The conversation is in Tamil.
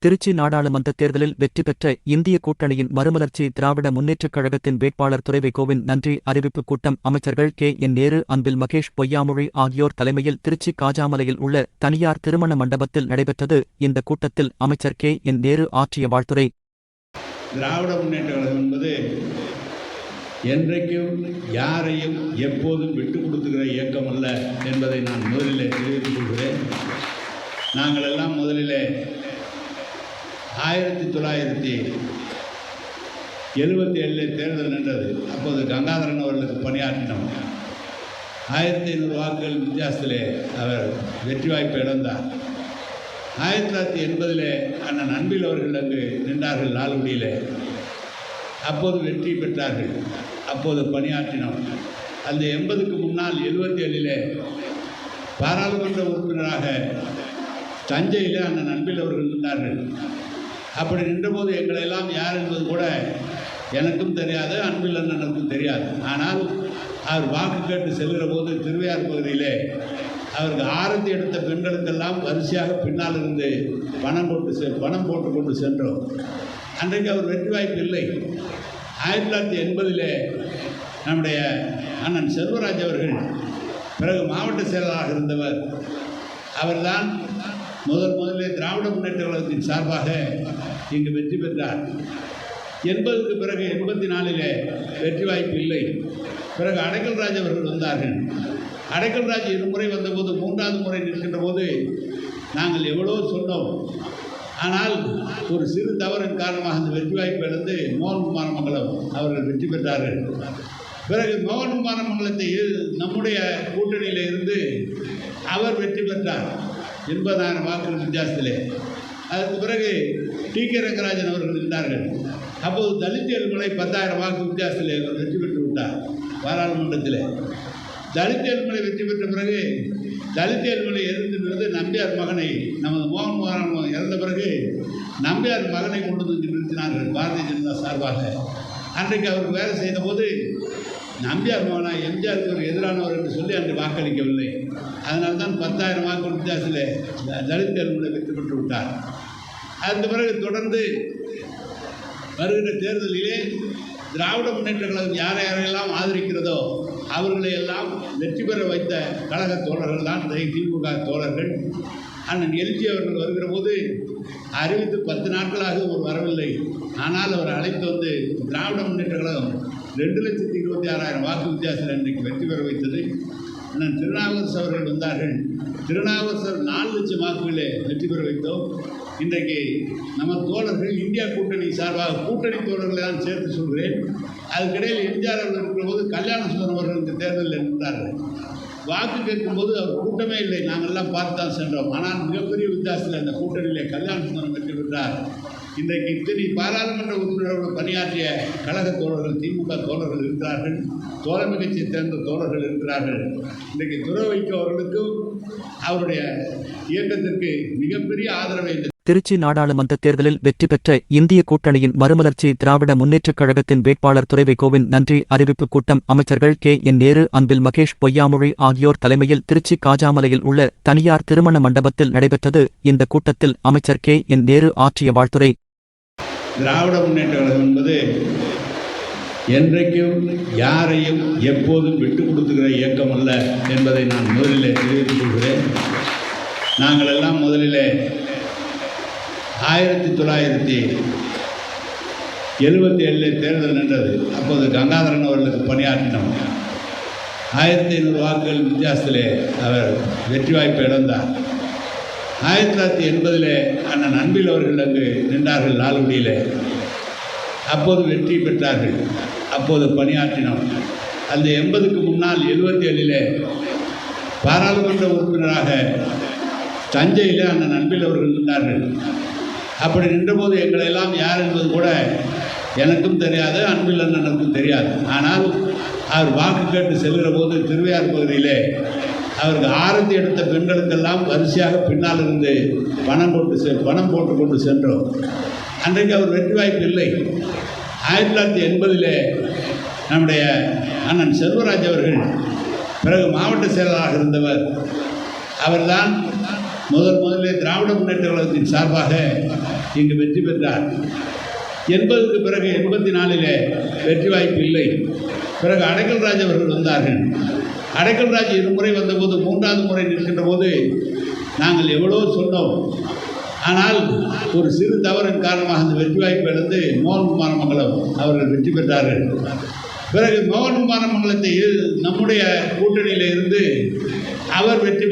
திருச்சி நாடாளுமன்ற தேர்தலில் வெற்றி பெற்ற இந்திய கூட்டணியின் மறுமலர்ச்சி திராவிட முன்னேற்றக் கழகத்தின் வேட்பாளர் துறைவைகோவின் நன்றி அறிவிப்பு கூட்டம் அமைச்சர்கள் கே. என். நேரு அன்பில் மகேஷ் பொய்யாமொழி ஆகியோர் தலைமையில் திருச்சி காஜாமலையில் உள்ள தனியார் திருமண மண்டபத்தில் நடைபெற்றது. இந்த கூட்டத்தில் அமைச்சர் கே. என். நேரு ஆற்றிய வாழ்த்துரை. திராவிட முன்னேற்ற கழகம் என்பது என்றைக்கும் யாரையும் எப்போதும் விட்டு கொடுத்துக்கிற இயக்கம் அல்ல என்பதை நான் முதலில் தெரிவித்துக் கொள்கிறேன். நாங்கள் எல்லாம் முதலிலே ஆயிரத்தி தொள்ளாயிரத்தி எழுபத்தி ஏழில் தேர்தல் நின்றது. அப்போது கங்காதரன் அவர்களுக்கு பணியாற்றினோம். ஆயிரத்தி ஐநூறு வாக்குகள் வித்தியாசத்திலே அவர் வெற்றி வாய்ப்பு இழந்தார். ஆயிரத்தி தொள்ளாயிரத்தி எண்பதிலே அண்ணன் அன்பில் அவர்கள் அங்கு நின்றார்கள் லால்குடியிலே அப்போது வெற்றி பெற்றார்கள். அப்போது பணியாற்றினோம். அந்த எண்பதுக்கு முன்னால் எழுபத்தி ஏழிலே பாராளுமன்ற உறுப்பினராக தஞ்சையில் அண்ணன் அன்பில் அவர்கள் நின்றார்கள். அப்படி நின்றபோது எங்களை எல்லாம் யார் என்பது கூட எனக்கும் தெரியாது அன்பில் அண்ணனுக்கும் தெரியாது. ஆனால் அவர் வாக்கு கேட்டு செல்கிற போது திருவையார் பகுதியிலே அவருக்கு ஆரத்தி எடுத்த பெண்களுக்கெல்லாம் வரிசையாக பின்னால் இருந்து பணம் போட்டு செ பணம் போட்டு கொண்டு சென்றோம். அன்றைக்கு அவர் வெற்றி வாய்ப்பு இல்லை. ஆயிரத்தி தொள்ளாயிரத்தி எண்பதிலே நம்முடைய அண்ணன் செல்வராஜ் அவர்கள் பிறகு மாவட்ட செயலாளராக இருந்தவர். அவர்தான் முதல் முதல்ல திராவிட முன்னேற்ற கழகத்தின் சார்பாக இங்கு வெற்றி பெற்றார். எண்பதுக்கு பிறகு எண்பத்தி நாலிலே வெற்றி வாய்ப்பு இல்லை. பிறகு அடைக்கல்ராஜ் அவர்கள் வந்தார்கள். அடைக்கல்ராஜ் இருமுறை வந்தபோது மூன்றாவது முறை நிற்கின்ற போது நாங்கள் எவ்வளோ சொன்னோம். ஆனால் ஒரு சிறு தவறின் காரணமாக அந்த வெற்றி வாய்ப்பு இழந்து மோகன் குமாரமங்கலம் அவர்கள் வெற்றி பெற்றார்கள். பிறகு மோகன் குமாரமங்கலத்தை நம்முடைய கூட்டணியில் இருந்து அவர் வெற்றி பெற்றார். எண்பதாயிரம் வாக்குகள் வித்தியாசத்திலே. அதற்கு பிறகு டி கே ரங்கராஜன் அவர்கள் இருந்தார்கள். அப்போது தலித் எழுமலை பத்தாயிரம் வாக்கு வித்தியாசத்தில் அவர் வெற்றி பெற்று விட்டார் பாராளுமன்றத்தில். தலித் எழுமலை வெற்றி பெற்ற பிறகு தலித் எழுமலை எதிர்த்து நின்று நம்பியார் மகனை நமது மோகன் மோகன் இறந்த பிறகு நம்பியார் மகனை கொண்டு வந்து நிறுத்தினார்கள் பாரதிய ஜனதா சார்பாக. அன்றைக்கு அவர் வேலை செய்தபோது நம்பியார் மகனா எம்ஜிஆருக்கு ஒரு எதிரானவர் என்று சொல்லி அன்று வாக்களிக்கவில்லை. அதனால தான் பத்தாயிரம் வாக்கு வித்தியாசத்தில் தலித் ஏழுமலை வெற்றி பெற்று விட்டார். அதன் பிறகு தொடர்ந்து வருகிற தேர்தலிலே திராவிட முன்னேற்ற கழகம் யாரை யாரையெல்லாம் ஆதரிக்கிறதோ அவர்களை எல்லாம் வெற்றி பெற வைத்த கழக தோழர்கள் தான் திமுக தோழர்கள். அண்ணன் எல்ஜி அவர்கள் வருகிற போது அறிவித்து பத்து நாட்களாக ஒரு வரவில்லை. ஆனால் அவர் அழைத்து வந்து திராவிட முன்னேற்ற கழகம் ரெண்டு லட்சத்தி இருபத்தி ஆறாயிரம் வாக்கு வித்தியாசத்தில் இன்றைக்கு வெற்றி பெற வைத்தது. அண்ணன் திருநாவுக்கரசு அவர்கள் வந்தார்கள். திருநாவுக்கரசர் நாலு லட்சம் வாக்குகளே வெற்றி பெற வைத்தோம். இன்றைக்கு நம்ம தோழர்கள் இந்தியா கூட்டணி சார்பாக கூட்டணி தோழர்களை தான் சேர்த்து சொல்கிறேன். அதுக்கிடையில் எம்ஜிஆர் அவர்கள் இருக்கிற போது கல்யாண சுந்தரம் அவர்களுக்கு தேர்தலில் நின்றார்கள். வாக்கு கேட்கும்போது அவர் கூட்டமே இல்லை. நாங்கள்லாம் பார்த்து தான் சென்றோம். ஆனால் மிகப்பெரிய வித்தியாசத்தில் அந்த கூட்டணியிலே கல்யாண சுந்தரம் வெற்றி பெற்றார். இன்றைக்கு இத்தனை பாராளுமன்ற உறுப்பினர்கள் பணியாற்றிய கழக தோழர்கள் திமுக தோழர்கள் இருக்கிறார்கள் தோழமை கட்சியை சேர்ந்த தோழர்கள் இருக்கிறார்கள். இன்றைக்கு துறவைக்கு அவர்களுக்கும் அவருடைய இயக்கத்திற்கு மிகப்பெரிய ஆதரவை திருச்சி நாடாளுமன்ற தேர்தலில் வெற்றி பெற்ற இந்திய கூட்டணியின் மறுமலர்ச்சி திராவிட முன்னேற்றக் கழகத்தின் வேட்பாளர் துரைவைகோவின் நன்றி அறிவிப்பு கூட்டம் அமைச்சர்கள் கே. என். நேரு அன்பில் மகேஷ் பொய்யாமொழி ஆகியோர் தலைமையில் திருச்சி காஜாமலையில் உள்ள தனியார் திருமண மண்டபத்தில் நடைபெற்றது. இந்த கூட்டத்தில் அமைச்சர் கே. என். நேரு ஆற்றிய வாழ்த்துரை. திராவிட முன்னேற்ற கழகம் என்பது என்றைக்கும் யாரையும் எப்போதும் விட்டு கொடுத்துக்கிற இயக்கம் அல்ல என்பதை நான் முதலில் தெரிவித்துக் கொள்கிறேன். நாங்கள் எல்லாம் முதலிலே ஆயிரத்தி தொள்ளாயிரத்தி எழுபத்தி ஏழில் தேர்தல் நின்றது. அப்போது கங்காதரன் அவர்களுக்கு பணியாற்றினோம். ஆயிரத்தி ஐநூறு வாக்குகள் வித்தியாசத்திலே அவர் வெற்றி வாய்ப்பு இழந்தார். ஆயிரத்தி தொள்ளாயிரத்தி எண்பதில் அண்ணன் அன்பில் அவர்கள் அங்கு நின்றார்கள் லால்குடியிலே. அப்போது வெற்றி பெற்றார்கள். அப்போது பணியாற்றினோம். அந்த எண்பதுக்கு முன்னால் எழுபத்தி ஏழில் பாராளுமன்ற உறுப்பினராக தஞ்சையில் அண்ணன் அன்பில் அவர்கள் நின்றார்கள். அப்படி நின்றபோது எங்களை எல்லாம் யார் என்பது கூட எனக்கும் தெரியாது அன்பில் அண்ணனுக்கும் தெரியாது. ஆனால் அவர் வாக்கு கேட்டு செல்கிற போது திருவையார் பகுதியிலே அவருக்கு ஆரத்தி எடுத்த பெண்களுக்கெல்லாம் வரிசையாக பின்னால் இருந்து பணம் போட்டு செ பணம் போட்டு கொண்டு சென்றோம். அன்றைக்கு அவர் வெற்றி வாய்ப்பு இல்லை. ஆயிரத்தி தொள்ளாயிரத்தி எண்பதிலே நம்முடைய அண்ணன் செல்வராஜ் அவர்கள் பிறகு மாவட்ட செயலாளராக இருந்தவர். அவர்தான் முதல் முதலே திராவிட முன்னேற்ற கழகத்தின் சார்பாக இங்கு வெற்றி பெற்றார். எண்பதுக்கு பிறகு எண்பத்தி நாலிலே வெற்றி வாய்ப்பு இல்லை. பிறகு அடைக்கல்ராஜ் அவர்கள் வந்தார்கள். அடைக்கல்ராஜ் இருமுறை வந்தபோது மூன்றாவது முறை நிற்கின்ற போது நாங்கள் எவ்வளோ சொன்னோம். ஆனால் ஒரு சிறு தவறின் காரணமாக அந்த வெற்றி வாய்ப்பு இழந்து மோகன் குமாரமங்கலம் அவர்கள் வெற்றி பெற்றார்கள். பிறகு மோகன் குமாரமங்கலத்தை நம்முடைய கூட்டணியில் இருந்து அவர் வெற்றி பெற்ற